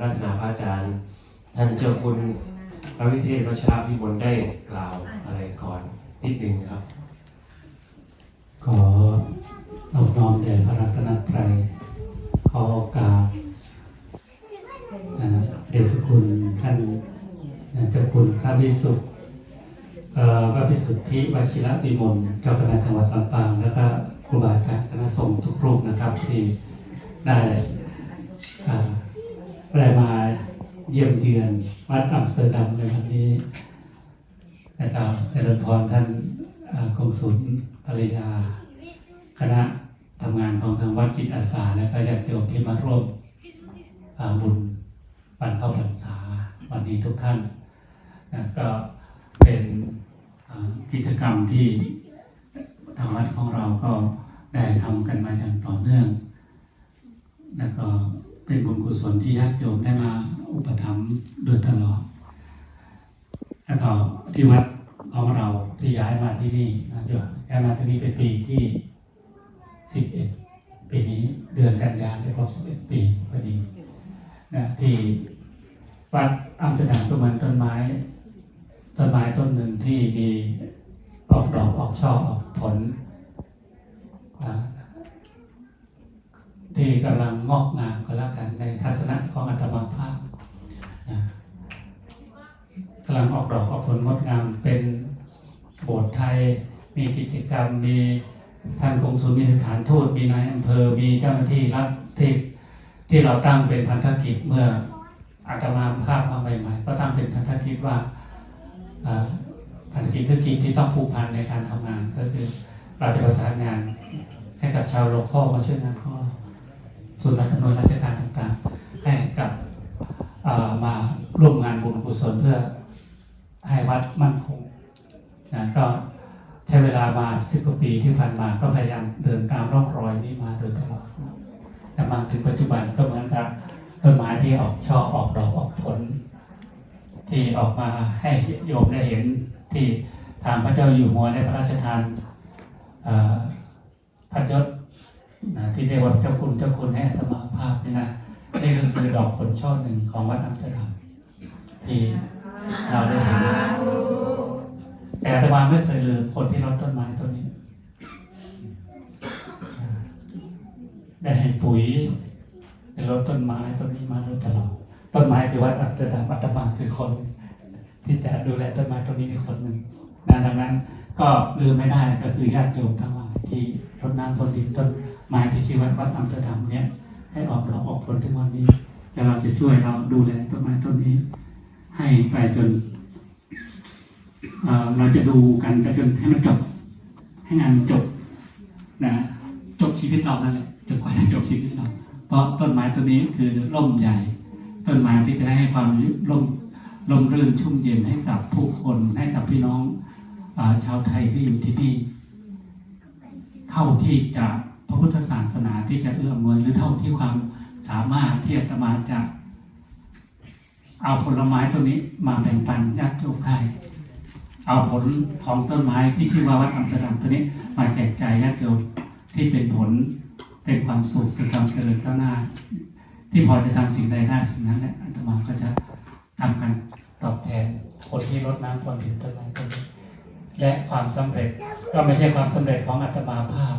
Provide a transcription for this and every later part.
รัตนาพระอาจารย์ ท่านเจ้าคุณพระวิเทศวชระพิมลได้กล่าวอะไรก่อนนิดหนึ่งครับ ขอนอบน้อมแด่พระรัตนตรัยขอโอกาสเดชคุณท่านเจ้าคุณพระวิสุทธิ์พระวิสุทธิวชิระวิมลเจ้าคณะจังหวัดลำปางแล้วก็ครูบาอาจารย์คณะสงฆ์ทุกรูปนะครับที่ได้อ่า ได้มาเยี่ยมเยือนวัดอัมสเตอร์ดัมในวันนี้นะครับเจริญพรท่านอ่ากงสุลภรรยา คณะทำงานของทางวัดจิตอาสา และก็ญาติโยมที่มาร่วมบุญวันเข้าพรรษาวันนี้ทุกท่านนะก็เป็นกิจกรรมที่ทางวัดของเราก็ได้ทำกันมาอย่างต่อเนื่อง เป็นบุญกุศลที่ญาติโยมได้มาอุปถัมภ์โดยตลอด แล้วก็ที่วัดของเราที่ย้ายมาที่นี่นะโยมย้ายมาที่นี่เป็นปีที่11ปีนี้เดือนกันยาจะครบ11ปีพอดีนะที่วัดอัมสเตอร์ดัมก็เหมือนต้นไม้ ต้นไม้ต้นหนึ่งที่มีออกดอกออกช่อออกผลอ่าที่กำลังงอกงามก็แล้วกันในทัศนะของอัตมาภาพนะกำลังออกดอกออกผลงดงามเป็นโบสถ์ไทย มีกิจกรรม มีท่านคงสุลมีสถานทูตมีนายอำเภอ มีเจ้าหน้าที่รัฐที่ที่เราตั้งเป็นพันธกิจเมื่ออาตมาภาพมาใหม่ๆก็ตั้งเป็นพันธกิจว่าพันธกิจคือกิจที่ต้องผูกพันในการทำงานก็คือเราจะประสานงานให้กับชาวโลคอลมาช่วยงานขอส่วนราชนวยราชการต่างๆ ให้กับมาร่วมงานบุญกุศลเพื่อ วัดมั่นคงนะก็ใช้เวลามาสิบกว่าปีที่ผ่านมาก็พยายามเดินตามร่องรอยนี้มาโดยตลอดแต่มาถึงปัจจุบันก็เหมือนกับต้นไม้ที่ออกช่อออกดอกออกผล ที่ออกมาให้โยมได้เห็นที่ทางพระเจ้าอยู่หัวได้พระราชทานเอ่อพัดยศนะที่เรียกว่าเจ้าคุณเจ้าคุณให้อัตมาภาพนี่นะนี่ก็คือดอกผลช่อหนึ่งของวัดอัมสเตอร์ดัมที่ เราได้เห็นแต่อาตมาไม่เคยลืมคนที่รดต้นไม้ต้นนี้ ได้ให้ปุ๋ยได้รดต้นไม้ต้นนี้มาโดยตลอด ต้นไม้คือวัดอัตตาอัตมาคือคน ที่จะดูแลต้นไม้ต้นนี้เป็นคนหนึ่งนะดังนั้นก็ลืมไม่ได้ก็คือญาติโยมทั้งหลายที่รดน้ำพรวนดินต้นไม้ที่ชื่อวัดวัดอัมตอร์ดัมเนี่ยให้ออกดอกออกผลถึงวันนี้ แล้วเราจะช่วยเราดูแลต้นไม้ต้นนี้ ให้ไปจนเเราจะดูกันไปจนให้มันจบ ให้งานจบนะจบชีวิตเรานั่นแหละจนกว่าจะจบชีวิตเรา เพราะต้นไม้ต้นนี้คือร่มใหญ่ ต้นไม้ที่จะให้ความร่มร่มรื่นชุ่มเย็นให้กับผู้คนให้กับพี่น้องอชาวไทยที่อยู่ที่นี่เท่าที่จะพระพุทธศาสนาที่จะเอื้อมมือหรือเท่าที่ความสามารถที่อาตมาจะ เอาผลไม้ตัวนี้มาแบ่งปันญาติโยมได้เอาผลของต้นไม้ที่ชื่อว่าวัดอัมสเตอร์ดัมตัวนี้ มาแจกจ่ายญาติโยมที่เป็นผลเป็นความสุขเป็นความเจริญก้าวหน้า ที่พอจะทำสิ่งใดได้สิ่งนั้นแหละอาตมาก็จะทำการตอบแทนคนที่รดน้ำพรวนดินต้นไม้ต้นนี้และความสำเร็จก็ไม่ใช่ความสำเร็จของอาตมาภาพ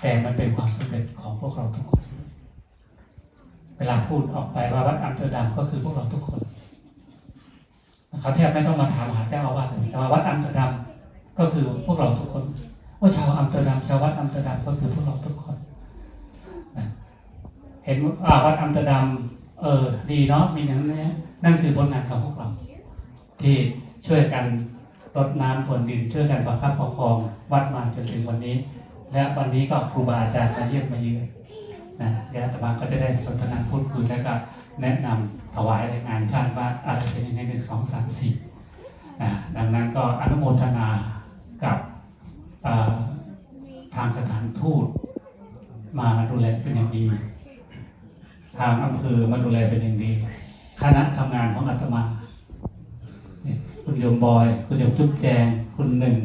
แต่มันเป็นความสำเร็จของพวกเราทุกคน เวลาพูดออกไปว่าวัดอัมเตอร์ดัมก็คือพวกเราทุกคนเขาแทบไม่ต้องมาถามหาเจ้าอาวาสเลยแต่ว่าวัดอัมเตอร์ดัมก็คือพวกเราทุกคนว่าชาวอัมเตอร์ดัมชาววัดอัมเตอร์ดัมก็คือพวกเราทุกคนนะเห็นวัดอัมเตอร์ดัมเออดีเนาะมีอย่างนี้นั่นคือผลงานของพวกเรา ที่ช่วยกันรดน้ำพรวนดินช่วยกันประคับประคองวัดมาจนถึงวันนี้ และวันนี้ก็ครูบาอาจารย์มาเยี่ยมมาเยือน นะเดี๋ยวอาตมาก็จะได้สนทนาพูดคุยแล้วก็แนะนำถวายรายงานท่านว่าอะไรเป็นยังไงหนึ่งสองสามสี่นะดังนั้นก็อนุโมทนากับทางสถานทูตมาดูแลเป็นอย่างดีทางอำเภอมาดูแลเป็นอย่างดี คณะทำงานของอาตมาคุณโยมบอย คุณโยมจุ๊บแจงคุณหนึ่ง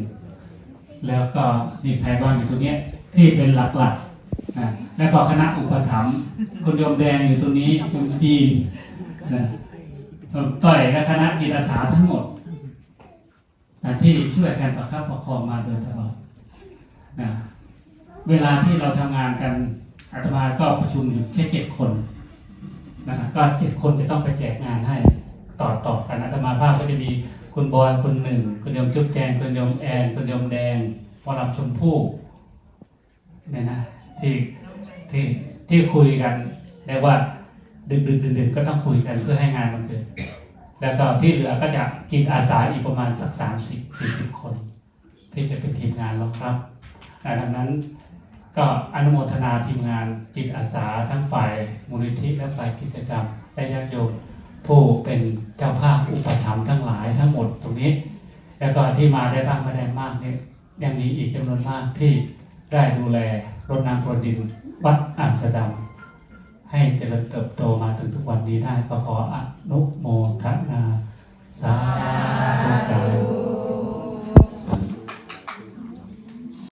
แล้วก็มีใครบ้างอยู่ตรงนี้ที่เป็นหลักๆ นะแล้วก็คณะอุปถัมภ์คุณยมแดงอยู่ตรงนี้โยมจีนนะต้อยและคณะจิตอาสาทั้งหมดนะที่ช่วยกันประคับประคองมาโดยตลอดนะเวลาที่เราทำงานกันอาตมาก็ประชุมอยู่แค่เจ็ดคนนะก็เจ็ดคนจะต้องไปแจกงานให้ต่อต่อกันอาตมาภาพก็จะมีคุณบอยคุณหนึ่งคุณยมจุ๊บแจงคุณยมแอนคุณยมแดงวรำชมพู่เนี่ยนะ ที่ที่ที่คุยกันเรียกว่าดึกดึกดึกดึกก็ต้องคุยกันเพื่อให้งานมันเกิดแล้วก็ที่เหลือก็จะกินอาสาอีกประมาณสักสามสิบสี่สิบคน ที่จะเป็นทีมงานแล้วครับดังนั้นก็อนุโมทนาทีมงานจิตอาสาทั้งฝ่ายมูลนิธิและฝ่ายกิจกรรมและญาติโยมผู้เป็นเจ้าภาพอุปถัมภ์ทั้งหลายทั้งหมดตรงนี้ แล้วก็ที่มาได้บ้างไม่ได้มากเนี่ยยังมีอีกจำนวนมากที่ได้ดูแล รดน้ำพรดินวัดอ่างสะดำให้เจริญเติบโตมาถึงทุกวันนี้ได้ก็ขออนุโมทนาสาธุ